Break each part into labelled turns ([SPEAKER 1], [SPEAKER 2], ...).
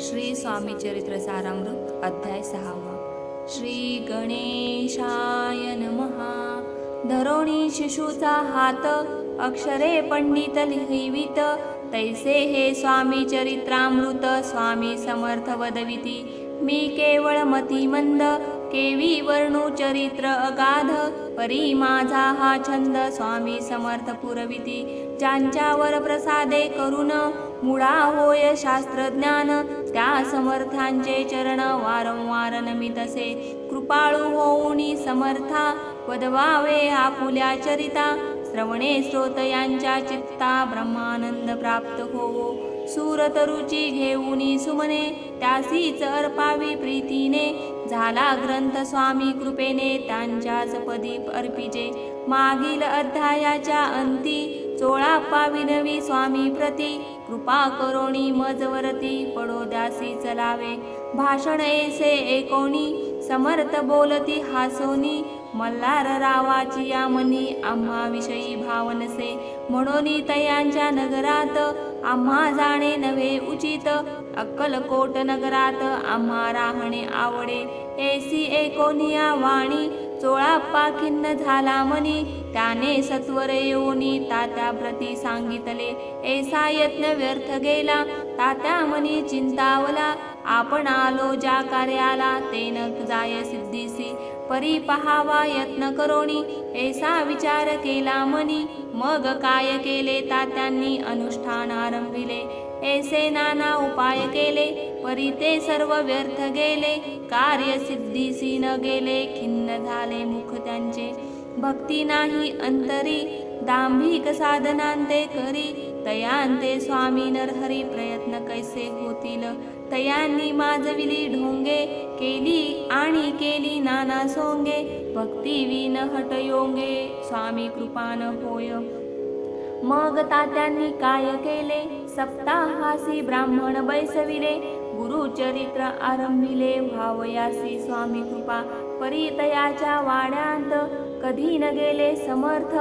[SPEAKER 1] श्री स्वामी चरित्र सारामृत अध्याय सहावा. श्री गणेशाय नमहा धरोणी शिशूचा हात अक्षरे पंडित लिहिवित. तैसे हे स्वामी चरित्रामृत स्वामी समर्थ वदविती. मी केवळ मतिमंद केवी वर्णू चरित्र अगाध. परी माझा हा छंद स्वामी समर्थ पुरविती. ज्यांच्यावर प्रसादे करुण मुळा होय शास्त्रज्ञान. त्या समर्थांचे चरण वारंवार नमितसे कृपाळू होऊनी समर्था वदवावे आपुल्या चरिता. श्रवणे स्रोत यांच्या चित्ता ब्रह्मानंद प्राप्त होवो. सुरतरुची घेऊनी सुमने त्यासीच अर्पावी प्रीतीने. झाला ग्रंथ स्वामी कृपेने त्यांच्याच पदी अर्पिजे. मागील अध्यायाच्या अंती चोळा पाविनवी स्वामी प्रती. कृपा करोणी मजवरती पडोद्यासी चलावे। भाषण ऐसे एकोणी समर्थ बोलती हासोनी। मल्हार रावाची या मनी आम्हा विषयी भावनसे म्हणून तयांच्या नगरात आम्हा जाणे नव्हे उचित। अक्कलकोट नगरात आम्हा राहणे आवडे। एसी एकोनिया वाणी चोळाप्पा खिन्न झाला मनी त्याने सत्वर येऊनी तात्या प्रती सांगितले. ऐसा यत्न व्यर्थ गेला. तात्या मनी चिंतावला. आपण आलो ज्या कार्याला ते न जाय सिद्धीसी. परी पहावा यत्न करोणी ऐसा विचार केला मनी मग काय केले? तात्यांनी अनुष्ठान आरंभिले. ऐसे नाना उपाय केले. परी ते सर्व व्यर्थ गेले. कार्य सिद्धीसी न गेले. खिन्न झाले मुख त्यांचे. भक्ती नाही अंतरी. दांभिक साधनांते करी. तयांते स्वामी नरहरी प्रयत्न कैसे होतील? तयांनी माजविली ढोंगे. केली आणि केली नाना सोंगे. भक्ती विन हटयोंगे. स्वामी कृपान होय. मग तात्यांनी काय केले? सप्ताहासी ब्राह्मण बैसविले गुरुचरित्र आरंभिले. भावयासी स्वामी कृपा परितयाच्या वाड्यांत कधी न गेले समर्थ.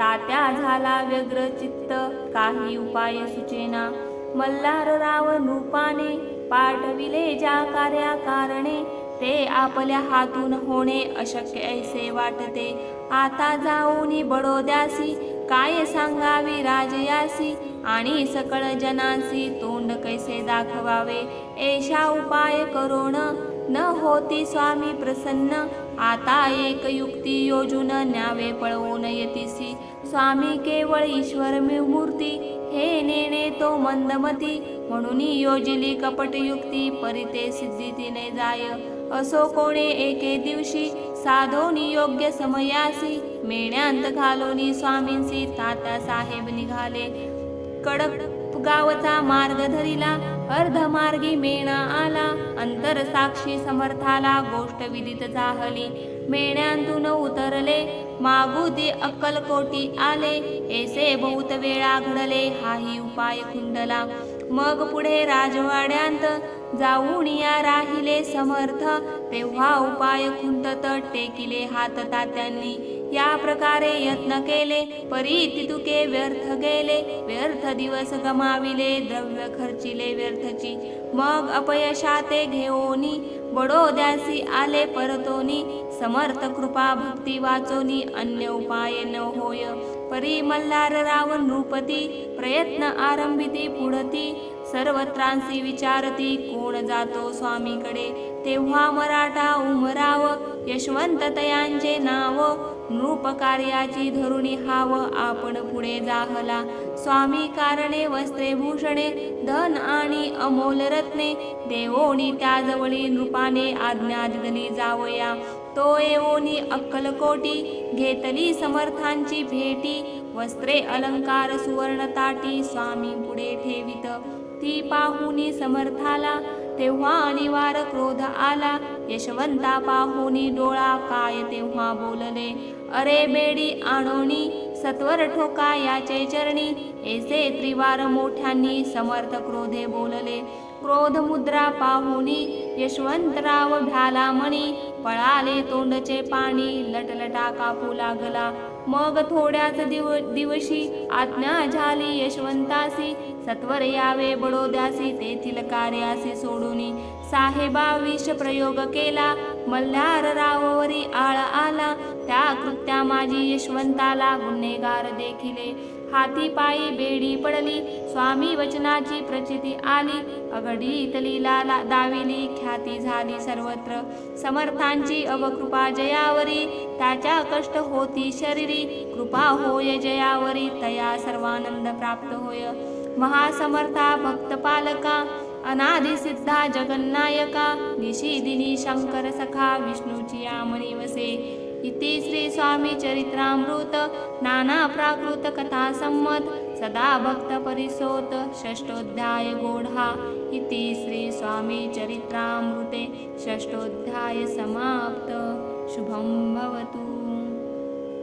[SPEAKER 1] तात्या झाला व्यग्र चित्त काही उपाय सुचेना. मल्हारराव नृपाने पाठविले ज्या कार्या कारणे ते आपल्या हातून होणे अशक्य ऐसे वाटते. आता जाऊनी बडोद्यासी काय सांगावी राजयासी आणि सकळ जनांसी तोंड कैसे दाखवावे? ऐशा उपाय करोण. न होती स्वामी प्रसन्न. आता एक युक्ती योजून न्यावे पळवून येतीसी. स्वामी केवळ ईश्वर मूर्ती. हे नेणे तो मंदमती. म्हणून योजिली कपटयुक्ती. परिते सिद्धी तिने जाय. असो कोणे एके दिवशी. साधोनी योग्य समयासी मेण्यांत घालोनी स्वामींसी ताता साहेब निघाले. कडक गावचा मार्ग धरिला अर्धमार्गी मेणा आला अंतर साक्षी समर्थाला गोष्ट विदित जाहली. मेण्यांतून उतरले मागुदी अक्कलकोटी आले ऐसे बहुत वेळा घडले हाही उपाय खुंडला. मग पुढे राजवाड्यांत जाऊन या राहिले समर्थ. तेव्हा उपाय खुंटत टेकिले हात तात्यांनी. या प्रकारे यत्न केले परी तितुके व्यर्थ गेले. व्यर्थ दिवस गमाविले द्रव्य खर्चिले व्यर्थची. मग अपयशाते घेऊनी बडोद्यासी आले परतोनी. समर्थ कृपा भक्ती वाचोनी अन्य उपाय न होय. परी मल्हार राव नृपती प्रयत्न आरंभिती पुढती. सर्वत्रांसी विचारती कोण जातो स्वामीकडे? तेव्हा मराठा उमराव यशवंत तयांचे नाव नृपकार्याची धरुणी हाव आपण पुढे जाहला. स्वामी कारणे वस्त्रे भूषणे धन आणि अमोल रत्ने देवोनी त्याजवळी नृपाने आज्ञा दिली जावया. तो येवोनी अक्कलकोटी घेतली समर्थांची भेटी वस्त्रे अलंकार सुवर्ण ताटी स्वामी पुढे ठेवित. ती पाहुनी समर्थाला तेव्हा अनिवार क्रोध आला. यशवंता पाहुनी डोळा काय तेव्हा बोलले अरे बेडी आणोनी सत्वर ठोका याचे चरणी. ऐसे त्रिवार मोठ्यांनी समर्थ क्रोधे बोलले. क्रोध मुद्रा पाहुनी यशवंतराव भ्याला मणी पळाले तोंडचे पाणी लटलटा कापू लागला. मग थोड्याच दिव दिवशी आज्ञा झाली यशवंतासी. सत्वर यावे बडोद्यासी तेथील कार्यासी सोडूनी. साहेबा विष प्रयोग केला मल्हार राववरी आळ आला. त्या कृत्या माझी यशवंताला गुन्हेगार देखिले. हाती पायी बेडी पडली स्वामी वचनाची प्रचिती आली. अगडीत लीला दाविली ख्याती झाली सर्वत्र. समर्थांची अवकृपा जयावरी त्याच्या कष्ट होती शरीरी. कृपा होय जयावरी तया सर्वानंद प्राप्त होय. महासमर्था भक्तपालका अनादिसिद्धा जगन्नायका निशिदिनी शंकर सखा विष्णूची आमणी वसे। इति श्री स्वामी चरित्रामृत नाना प्राकृत कथा संमत सदा भक्त परिसोत षष्टोध्याय गोढा। इति श्री स्वामी चरित्रामृते षष्टोध्याय समाप्त। शुभं भवतु।